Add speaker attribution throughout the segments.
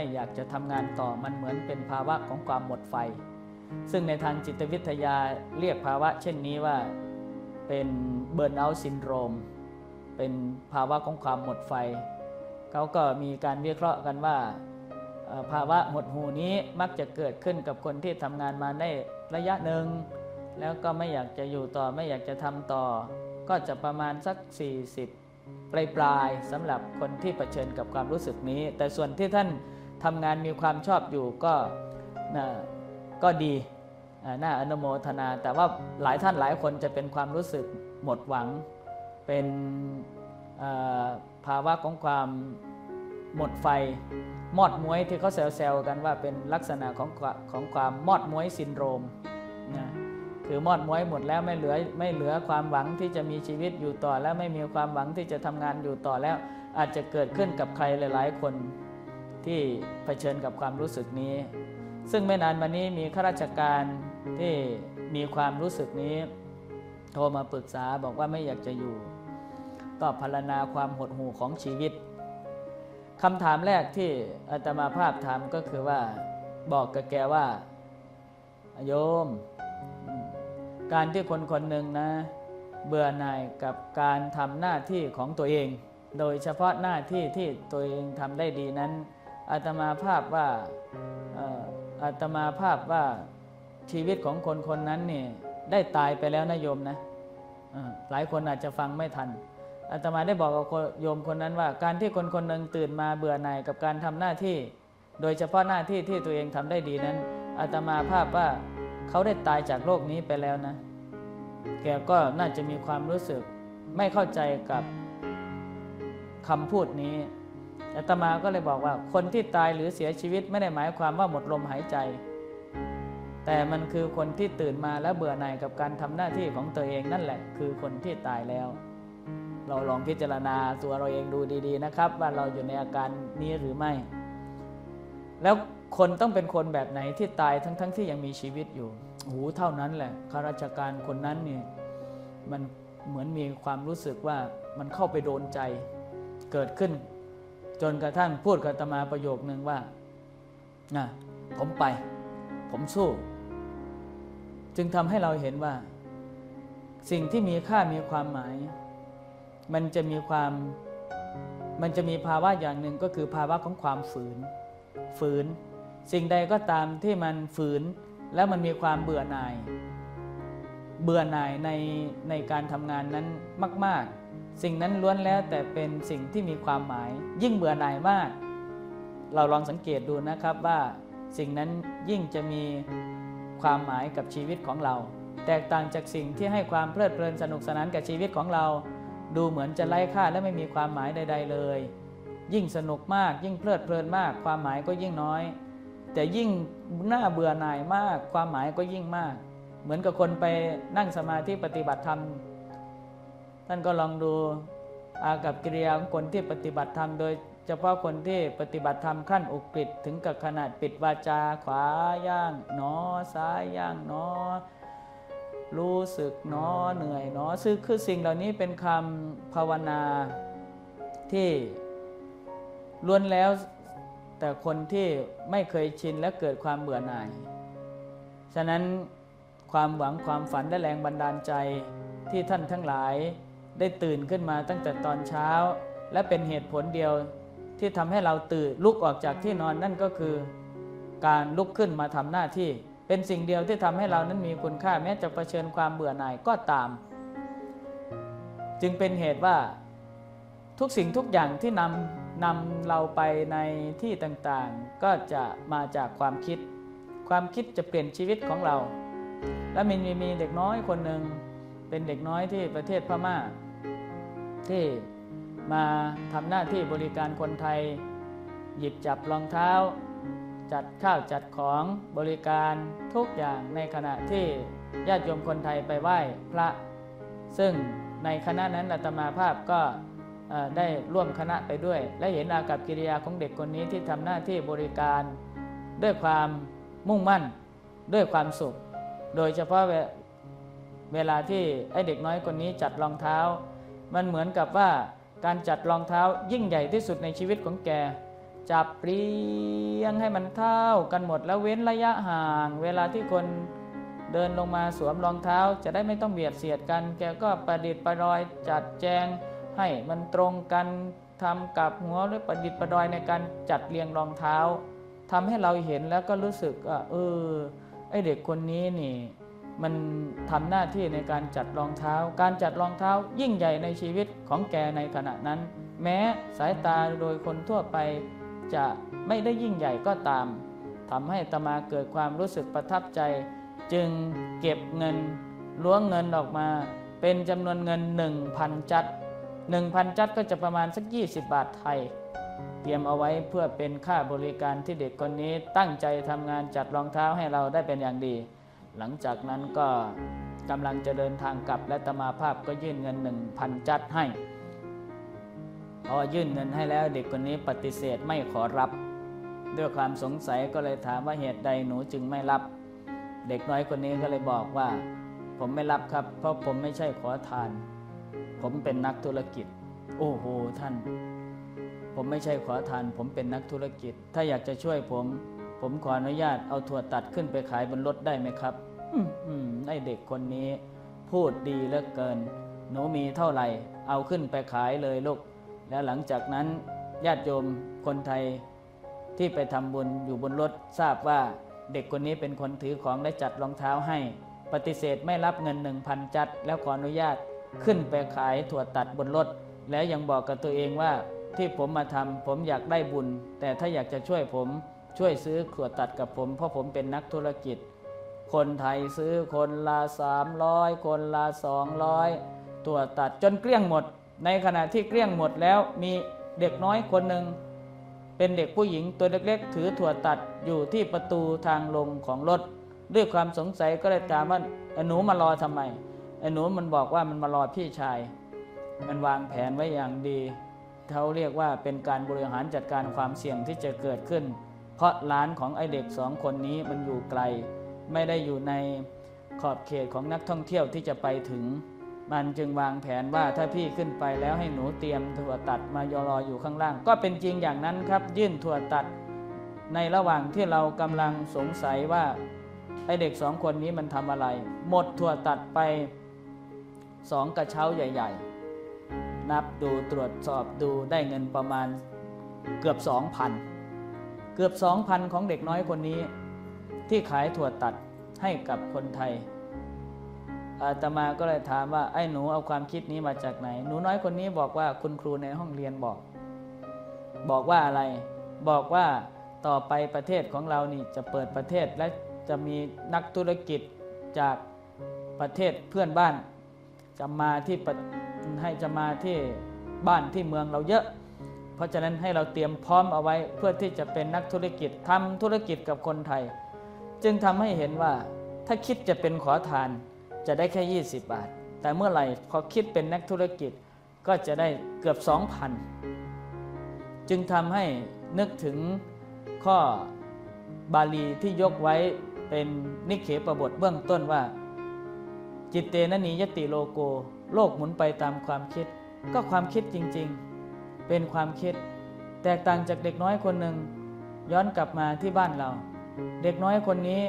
Speaker 1: ไม่อยากจะทำงานต่อมันเหมือนเป็นภาวะของความหมดไฟ ซึ่งในทางจิตวิทยาเรียกภาวะเช่นนี้ว่าเป็นเบิร์นเอาท์ซินโดรม เป็นภาวะของความหมดไฟ เขาก็มีการวิเคราะห์กันว่าภาวะหดหูนี้มักจะเกิดขึ้นกับคนที่ทำงานมาได้ระยะหนึ่ง แล้วก็ไม่อยากจะอยู่ต่อไม่อยากจะทำต่อ ก็จะประมาณสัก 40 ปลายปลายๆสำหรับคนที่เผชิญกับความรู้สึกนี้ แต่ส่วนที่ท่าน ทำงานมีความชอบอยู่ก็นะก็ดีน่าอนุโมทนา แต่ว่าหลายท่านหลายคนจะเป็นความรู้สึกหมดหวัง เป็นภาวะของความหมดไฟ มอดม้วยที่เขาแซวๆกันว่าเป็นลักษณะของของความมอดม้วยซินโดรมนะคือมอดม้วยหมดแล้วไม่เหลือไม่เหลือความหวังที่จะมีชีวิตอยู่ต่อ แล้วไม่มีความหวังที่จะทำงานอยู่ต่อแล้วอาจจะเกิดขึ้นกับใครหลาย ๆ คน ที่เผชิญกับความรู้สึกนี้ ซึ่งไม่นานมานี้มีข้าราชการที่มีความรู้สึกนี้ โทรมาปรึกษาบอกว่าไม่อยากจะอยู่ ก็พรรณนาความหดหู่ของชีวิตคำถามแรกที่อาตมาภาพถามก็คือว่าบอกกับแกว่าโยมอืมการที่คนคนหนึ่งนะ เบื่อหน่ายกับการทำหน้าที่ของตัวเอง โดยเฉพาะหน้าที่ที่ตัวเองทำได้ดีนั้น อาตมาภาพว่าอาตมาภาพว่าชีวิตของคนคนนั้นเนี่ยได้ตายไปแล้วนะโยมนะหลายคนอาจจะฟังไม่ทันอาตมาได้บอกกับโยมคนนั้นว่า การที่คนคนหนึ่งตื่นมาเบื่อหน่ายกับการทำหน้าที่ โดยเฉพาะหน้าที่ที่ตัวเองทำได้ดีนั้นอาตมาภาพว่าเขาได้ตายจากโลกนี้ไปแล้วนะ แกก็น่าจะมีความรู้สึกไม่เข้าใจกับคำพูดนี้ อาตมาก็เลยบอกว่าคนที่ตายหรือเสียชีวิตไม่ได้หมายความว่าหมดลมหายใจ แต่มันคือคนที่ตื่นมาแล้วเบื่อหน่ายกับการทำหน้าที่ของตัวเองนั่นแหละ คือคนที่ตายแล้ว เราลองพิจารณาตัวเราเองดูดี ๆ นะครับ ว่าเราอยู่ในอาการนี้หรือไม่ แล้วคนต้องเป็นคนแบบไหนที่ตายทั้งๆทที่ยังมีชีวิตอยู่โอ้โหเท่านั้นแหละข้าราชการคนนั้นเนี่ยมันเหมือนมีความรู้สึกว่ามันเข้าไปโดนใจเกิดขึ้น จนกระทั่งพูดกับตมาประโยคนึงว่านะผมไป ผมสู้ จึงทำให้เราเห็นว่า สิ่งที่มีค่ามีความหมาย มันจะมีความมันจะมีภาวะอย่างหนึ่งก็คือภาวะของความฝืน ฝืน สิ่งใดก็ตามที่มันฝืนแล้วมันมีความเบื่อหน่าย เบื่อหน่ายในในการทำงานนั้นมาก ๆ สิ่งนั้นล้วนแล้วแต่เป็นสิ่งที่มีความหมาย ยิ่งเบื่อหน่ายมาก เราลองสังเกตดูนะครับว่าสิ่งนั้นยิ่งจะมีความหมายกับชีวิตของเรา แตกต่างจากสิ่งที่ให้ความเพลิดเพลินสนุกสนานกับชีวิตของเรา ดูเหมือนจะไร้ค่าและไม่มีความหมายใด ๆ เลย ยิ่งสนุกมาก ยิ่งเพลิดเพลินมาก ความหมายก็ยิ่งน้อย แต่ยิ่งน่าเบื่อหน่ายมาก ความหมายก็ยิ่งมาก เหมือนกับคนไปนั่งสมาธิปฏิบัติธรรม ท่านก็ลองดูอากับกิริยาของคนที่ปฏิบัติธรรมโดยเฉพาะคนที่ปฏิบัติธรรมขั้นอุกฤษถึงกับขนาดปิดวาจาขวาย่างหนอซ้ายย่างหนอ รู้สึกหนอเหนื่อยหนอซึ่งคือสิ่งเหล่านี้เป็นคำภาวนาที่ล้วนแล้วแต่คนที่ไม่เคยชินและเกิดความเบื่อหน่าย ฉะนั้นความหวังความฝันและแรงบันดาลใจที่ท่านทั้งหลาย ได้ตื่นขึ้นมาตั้งแต่ตอนเช้า และเป็นเหตุผลเดียวที่ทำให้เราตื่นลุกออกจากที่นอนนั่นก็คือ การลุกขึ้นมาทำหน้าที่ เป็นสิ่งเดียวที่ทำให้เรานั้นมีคุณค่าแม้จะเผชิญความเบื่อหน่ายก็ตาม จึงเป็นเหตุว่าทุกสิ่งทุกอย่างที่นำนำเราไปในที่ต่างๆ ก็จะมาจากความคิด ความคิดจะเปลี่ยนชีวิตของเรา และมีมีมีเด็กน้อยคนหนึ่งเป็นเด็กน้อยที่ประเทศพม่า ที่มาทำหน้าที่บริการคนไทย หยิบจับรองเท้า จัดข้าวจัดของบริการทุกอย่างในขณะที่ญาติโยมคนไทยไปไหว้พระ ซึ่งในคณะนั้นอาตมาภาพก็ได้ร่วมคณะไปด้วย และเห็นอากับกิริยาของเด็กคนนี้ที่ทำหน้าที่บริการ ด้วยความมุ่งมั่น ด้วยความสุข โดยเฉพาะเวเวลาที่ไอเด็กน้อยคนนี้จัดรองเท้า มันเหมือนกับว่าการจัดรองเท้ายิ่งใหญ่ที่สุดในชีวิตของแก จับเรียงให้มันเท่ากันหมดแล้วเว้นระยะห่าง เวลาที่คนเดินลงมาสวมรองเท้า จะได้ไม่ต้องเบียดเสียดกัน แกก็ประดิษฐ์ประดอยจัดแจงให้มันตรงกันทำกับหัวหรือประดิษฐ์ประดอยในการจัดเรียงรองเท้าทำให้เราเห็นแล้วก็รู้สึกว่าเออไอเด็กคนนี้นี่ มันทำหน้าที่ในการจัดรองเท้า การจัดรองเท้ายิ่งใหญ่ในชีวิตของแกในขณะนั้น แม้สายตาโดยคนทั่วไปจะไม่ได้ยิ่งใหญ่ก็ตามทำให้ตมาเกิดความรู้สึกประทับใจ จึงเก็บเงินล้วงเงินออกมา เป็นจำนวนเงิน 1,000 จัด 1,000 จัดก็จะประมาณสัก 20 บาทไทย เตรียมเอาไว้เพื่อเป็นค่าบริการที่เด็กคนนี้ตั้งใจทำงานจัดรองเท้าให้เราได้เป็นอย่างดี หลังจากนั้นก็กำลังจะเดินทางกลับและตมาภาพก็ยื่นเงิน1,000จัดให้ พอยื่นเงินให้แล้วเด็กคนนี้ปฏิเสธไม่ขอรับ ด้วยความสงสัยก็เลยถามว่าเหตุใดหนูจึงไม่รับ เด็กน้อยคนนี้ก็เลยบอกว่า ผมไม่รับครับ เพราะผมไม่ใช่ขอทาน ผมเป็นนักธุรกิจ โอ้โหท่าน ผมไม่ใช่ขอทาน ผมเป็นนักธุรกิจ ถ้าอยากจะช่วยผม ผมขออนุญาตเอาถั่วตัดขึ้นไปขายบนรถได้ไหมครับอืมอืมไอเด็กคนนี้ พูดดีเหลือเกิน หนูมีเท่าไหร่ เอาขึ้นไปขายเลยลูก แล้วหลังจากนั้นญาติโยมคนไทยที่ไปทำบุญอยู่บนรถทราบว่าเด็กคนนี้เป็นคนถือของและจัดรองเท้าให้ ปฏิเสธไม่รับเงิน1,000จัด แล้วขออนุญาตขึ้นไปขายถั่วตัดบนรถ แล้วยังบอกกับตัวเองว่าที่ผมมาทำผมอยากได้บุญ แต่ถ้าอยากจะช่วยผม ช่วยซื้อถั่วตัดกับผม เพราะผมเป็นนักธุรกิจ คนไทยซื้อคนละ 300 คนละ 200 ตัวตัดจนเกลี้ยงหมด ในขณะที่เกลี้ยงหมดแล้วมีเด็กน้อยคนหนึ่งเป็นเด็กผู้หญิงตัวเล็กๆ ถือถั่วตัดอยู่ที่ประตูทางลงของรถ ด้วยความสงสัยก็เลยถามว่าไอ้หนูมารอทำไมไอ้หนูมันบอกว่ามันมารอพี่ชาย มันวางแผนไว้อย่างดีเขาเรียกว่าเป็นการบริหารจัดการความเสี่ยงที่จะเกิดขึ้น เพราะร้านของไอเด็กสองคนนี้มันอยู่ไกล ไม่ได้อยู่ในขอบเขตของนักท่องเที่ยวที่จะไปถึง มันจึงวางแผนว่าถ้าพี่ขึ้นไปแล้วให้หนูเตรียมถั่วตัดมายรออยู่ข้างล่าง ก็เป็นจริงอย่างนั้นครับ ยื่นถั่วตัด ในระหว่างที่เรากำลังสงสัยว่าไอเด็กสองคนนี้มันทำอะไร หมดถั่วตัดไปสองกระเช้าใหญ่ ๆ นับดูตรวจสอบดูได้เงินประมาณเกือบ 2,000 เกือบ 2,000 ของเด็กน้อยคนนี้ ที่ขายถั่วตัดให้กับคนไทย อาตมาก็เลยถามว่าไอ้หนูเอาความคิดนี้มาจากไหน หนูน้อยคนนี้บอกว่าคุณครูในห้องเรียนบอก บอกว่าอะไร บอกว่าต่อไปประเทศของเรานี่จะเปิดประเทศและจะมีนักธุรกิจจากประเทศเพื่อนบ้าน จะมาที่ให้จะมาที่บ้านที่เมืองเราเยอะ เพราะฉะนั้นให้เราเตรียมพร้อมเอาไว้เพื่อที่จะเป็นนักธุรกิจทำธุรกิจกับคนไทย จึงทำให้เห็นว่าถ้าคิดจะเป็นขอทานจะได้แค่ 20 บาท แต่เมื่อไหร่พอคิดเป็นนักธุรกิจก็จะได้เกือบ 2,000 จึงทำให้นึกถึงข้อบาลีที่ยกไว้เป็นนิเคปบทเบื้องต้นว่า จิตเตนะนียติโลโก โลกหมุนไปตามความคิด ก็ความคิดจริง ๆ เป็นความคิด แตกต่างจากเด็กน้อยคนหนึ่ง ย้อนกลับมาที่บ้านเรา เด็กน้อยคนนี้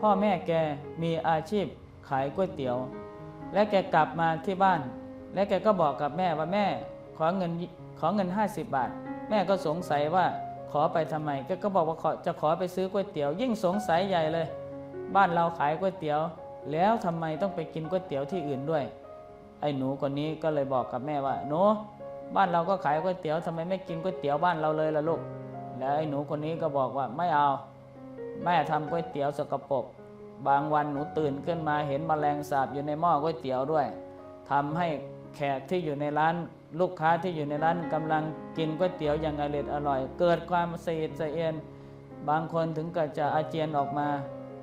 Speaker 1: พ่อแม่แกมีอาชีพขายก๋วยเตี๋ยว และแกกลับมาที่บ้าน และแกก็บอกกับแม่ว่าแม่ขอเงินขอเงิน 50 บาท แม่ก็สงสัยว่าขอไปทำไมแกก็บอกว่าขอจะขอไปซื้อก๋วยเตี๋ยว ยิ่งสงสัยใหญ่เลย บ้านเราขายก๋วยเตี๋ยว แล้วทำไมต้องไปกินก๋วยเตี๋ยวที่อื่นด้วยไอ้หนูคนนี้ก็เลยบอกกับแม่ว่าหนู บ้านเราก็ขายก๋วยเตี๋ยวทำไมไม่กินก๋วยเตี๋ยวบ้านเราเลยล่ะลูก แล้วไอ้หนูคนนี้ก็บอกว่าไม่เอา แม่ทำก๋วยเตี๋ยวสกปรกบางวันหนูตื่นขึ้นมาเห็นแมลงสาบอยู่ในหม้อก๋วยเตี๋ยวด้วยทำให้แขกที่อยู่ในร้านลูกค้าที่อยู่ในร้านกำลังกินก๋วยเตี๋ยวอย่างอร่อยอร่อย เกิดความเสียดสเอียนบางคนถึงกับจะอาเจียนออกมา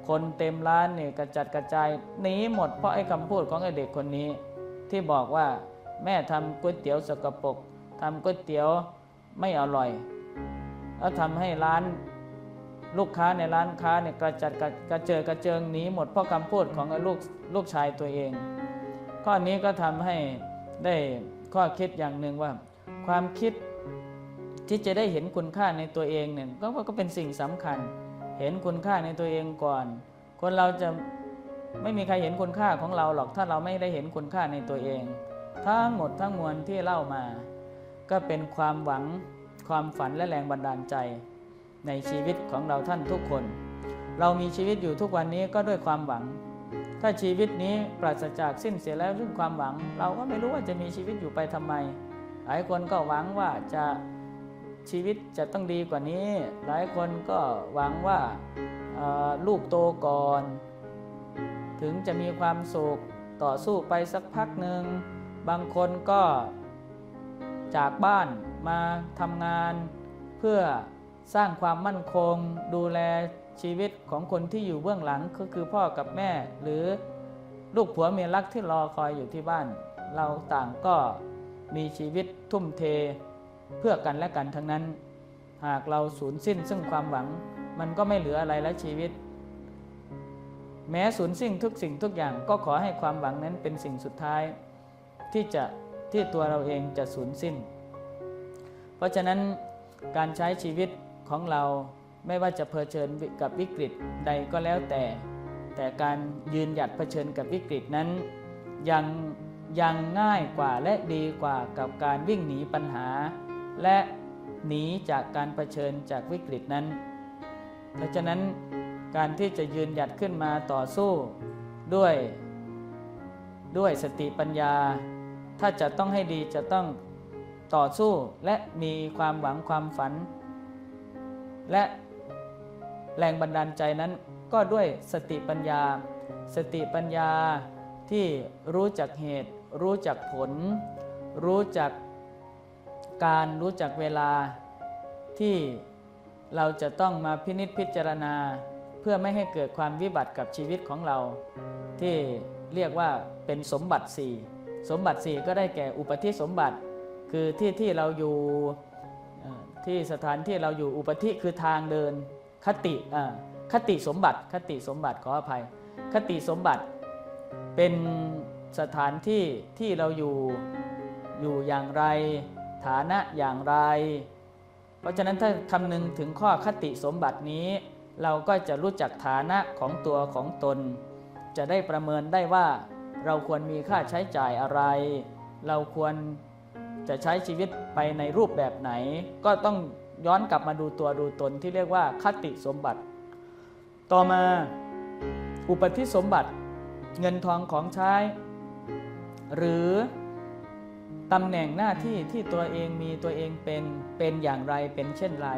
Speaker 1: คนเต็มร้านเนี่ยกระจัดกระจายหนีหมดเพราะไอ้คำพูดของไอ้เด็กคนนี้ ที่บอกว่า แม่ทำก๋วยเตี๋ยวสกปรกทำก๋วยเตี๋ยวไม่อร่อย แล้วทำให้ร้านลูกค้าในร้านค้าเนี่ยกระจัดกระกระเจิดกระเจิงหนีหมดเพราะคำพูดของลูกลูกชายตัวเอง ข้อนี้ก็ทำให้ได้ข้อคิดอย่างหนึ่งว่า ความคิดที่จะได้เห็นคุณค่าในตัวเองเนี่ยก็ก็เป็นสิ่งสำคัญ เห็นคุณค่าในตัวเองก่อน คนเราจะไม่มีใครเห็นคุณค่าของเราหรอกถ้าเราไม่ได้เห็นคุณค่าในตัวเอง ทั้งหมดทั้งมวลที่เล่ามา ก็เป็นความหวังความฝันและแรงบันดาลใจ ในชีวิตของเราท่านทุกคน เรามีชีวิตอยู่ทุกวันนี้ก็ด้วยความหวัง ถ้าชีวิตนี้ปราศจากสิ้นเสียแล้วซึ่งความหวัง เราก็ไม่รู้ว่าจะมีชีวิตอยู่ไปทำไม หลายคนก็หวังว่าจะชีวิตจะต้องดีกว่านี้ หลายคนก็หวังว่าลูกโตก่อน ถึงจะมีความสุขต่อสู้ไปสักพักหนึ่ง บางคนก็จากบ้านมาทำงานเพื่อสร้างความมั่นคง ดูแลชีวิตของคนที่อยู่เบื้องหลังก็คือพ่อกับแม่ หรือลูกผัวเมียรักที่รอคอยอยู่ที่บ้าน เราต่างก็มีชีวิตทุ่มเทเพื่อกันและกันทั้งนั้น หากเราสูญสิ้นซึ่งความหวัง มันก็ไม่เหลืออะไรแล้วชีวิต แม้สูญสิ้นทุกสิ่งทุกอย่างก็ขอให้ความหวังนั้นเป็นสิ่งสุดท้าย ที่จะที่ตัวเราเองจะสูญสิ้น เพราะฉะนั้นการใช้ชีวิตของเราไม่ว่าจะเผชิญกับวิกฤตใดก็แล้วแต่ แต่การยืนหยัดเผชิญกับวิกฤตนั้น ยังยังง่ายกว่าและดีกว่ากับการวิ่งหนีปัญหา และหนีจากการเผชิญจากวิกฤตนั้น เพราะฉะนั้นการที่จะยืนหยัดขึ้นมาต่อสู้ด้วย ด้วยสติปัญญา ถ้าจะต้องให้ดีจะต้องต่อสู้และมีความหวังความฝัน และแรงบันดาลใจนั้นก็ด้วยสติปัญญา สติปัญญาที่รู้จักเหตุ รู้จักผล รู้จักการรู้จักเวลาที่เราจะต้องมาพินิจพิจารณา เพื่อไม่ให้เกิดความวิบัติกับชีวิตของเรา ที่เรียกว่าเป็นสมบัติสี่ สมบัติสี่ก็ได้แก่อุปธิสมบัติ คือที่ที่เราอยู่ที่สถานที่เราอยู่อุปธิคือทางเดินคติอ่าคติสมบัติคติสมบัติขออภัย คติสมบัติเป็นสถานที่ที่เราอยู่อยู่อย่างไร ฐานะอย่างไร เพราะฉะนั้นถ้าคำนึงถึงข้อคติสมบัตินี้ เราก็จะรู้จักฐานะของตัวของตน จะได้ประเมินได้ว่า เราควรมีค่าใช้จ่ายอะไร เราควรจะใช้ชีวิตไปในรูปแบบไหน ก็ต้องย้อนกลับมาดูตัวดูตนที่เรียกว่าคติสมบัติ ต่อมาอุปธิสมบัติ เงินทองของใช้ หรือตำแหน่งหน้าที่ที่ตัวเองมีตัวเองเป็นเป็นอย่างไรเป็นเช่นไร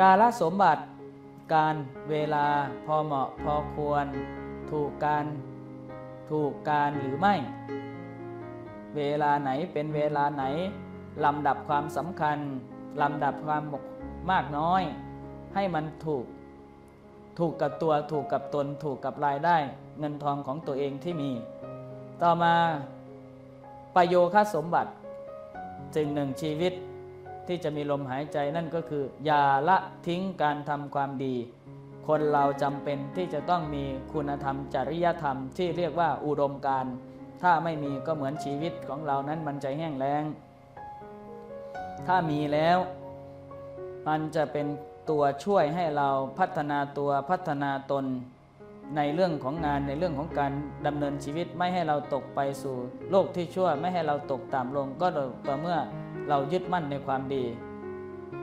Speaker 1: กาลสมบัติ การเวลาพอเหมาะพอควร ถูกการ ถูกการหรือไม่ เวลาไหนเป็นเวลาไหน ลำดับความสำคัญ ลำดับความมากน้อย ให้มันถูก ถูกกับตัวถูกกับตน ถูกกับรายได้ เงินทองของตัวเองที่มี ต่อมาประโยคสมบัติจึงหนึ่งชีวิตที่จะมีลมหายใจนั่นก็คือ อย่าละทิ้งการทำความดี คนเราจำเป็นที่จะต้องมีคุณธรรมจริยธรรมที่เรียกว่าอุดมการถ้าไม่มีก็เหมือนชีวิตของเรานั้นมันจะแห้งแล้ง ถ้ามีแล้ว มันจะเป็นตัวช่วยให้เราพัฒนาตัวพัฒนาตนในเรื่องของงานในเรื่องของการดำเนินชีวิตไม่ให้เราตกไปสู่โลกที่ชั่วไม่ให้เราตกต่ำลงก็ต่อเมื่อเรายึดมั่นในความดี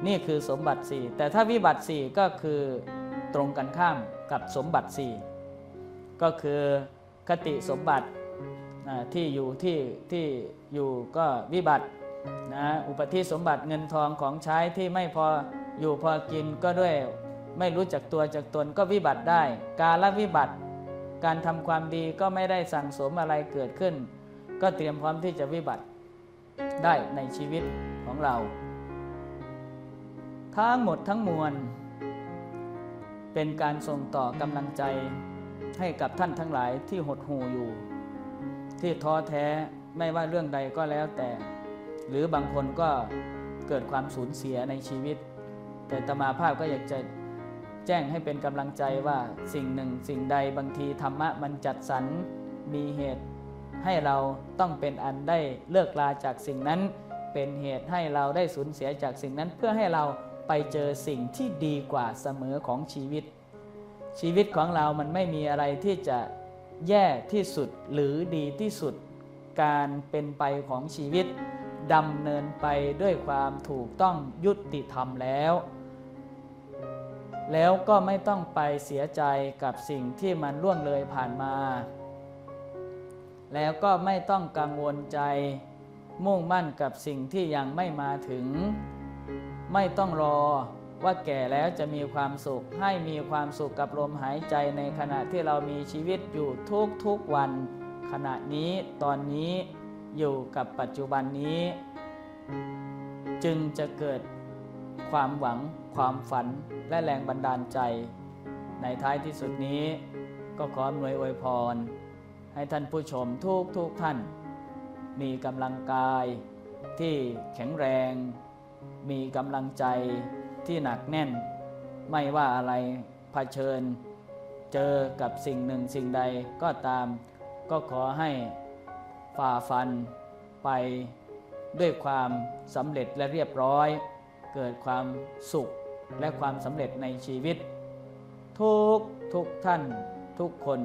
Speaker 1: นี่คือสมบัติสี่แต่ถ้าวิบัติสี่ก็คือ ตรงกันข้ามกับสมบัติสี่ก็คือคติสมบัติที่อยู่ที่ที่อยู่ก็วิบัตินะอุปธิสมบัติเงินทองของใช้ที่ไม่พออยู่พอกินก็ด้วยไม่รู้จักตัวจากตนก็วิบัติได้ การละวิบัติ การทำความดีก็ไม่ได้สั่งสมอะไรเกิดขึ้น ก็เตรียมพร้อมที่จะวิบัติได้ในชีวิตของเรา ทั้งหมดทั้งมวล เป็นการส่งต่อกำลังใจให้กับท่านทั้งหลายที่หดหู่อยู่ ที่ท้อแท้ไม่ว่าเรื่องใดก็แล้วแต่ หรือบางคนก็เกิดความสูญเสียในชีวิต แต่ตมาภาพก็อยากจะแจ้งให้เป็นกำลังใจว่าสิ่งหนึ่งสิ่งใดบางทีธรรมะมันจัดสรรมีเหตุให้เราต้องเป็นอันได้เลิกลาจากสิ่งนั้น เป็นเหตุให้เราได้สูญเสียจากสิ่งนั้นเพื่อให้เรา ไปเจอสิ่งที่ดีกว่าเสมอของชีวิต ชีวิตของเรามันไม่มีอะไรที่จะแย่ที่สุดหรือดีที่สุด การเป็นไปของชีวิตดำเนินไปด้วยความถูกต้องยุติธรรมแล้ว แล้วก็ไม่ต้องไปเสียใจกับสิ่งที่มันล่วงเลยผ่านมา แล้วก็ไม่ต้องกังวลใจมุ่งมั่นกับสิ่งที่ยังไม่มาถึง ไม่ต้องรอว่าแก่แล้วจะมีความสุข ให้มีความสุขกับลมหายใจในขณะที่เรามีชีวิตอยู่ทุกทุกๆวัน ขณะนี้ตอนนี้อยู่กับปัจจุบันนี้ จึงจะเกิดความหวังความฝันและแรงบันดาลใจ ในท้ายที่สุดนี้ก็ขออำนวยอวยพร ให้ท่านผู้ชมทุกทุกๆท่าน มีกำลังกายที่แข็งแรง มีกำลังใจที่หนักแน่น ไม่ว่าอะไรเผชิญ เจอกับสิ่งหนึ่งสิ่งใดก็ตาม ก็ขอให้ฝ่าฟันไปด้วยความสำเร็จและเรียบร้อย เกิดความสุขและความสำเร็จในชีวิต ทุกทุกท่านทุกคน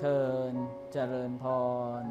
Speaker 1: เทินเจริญพร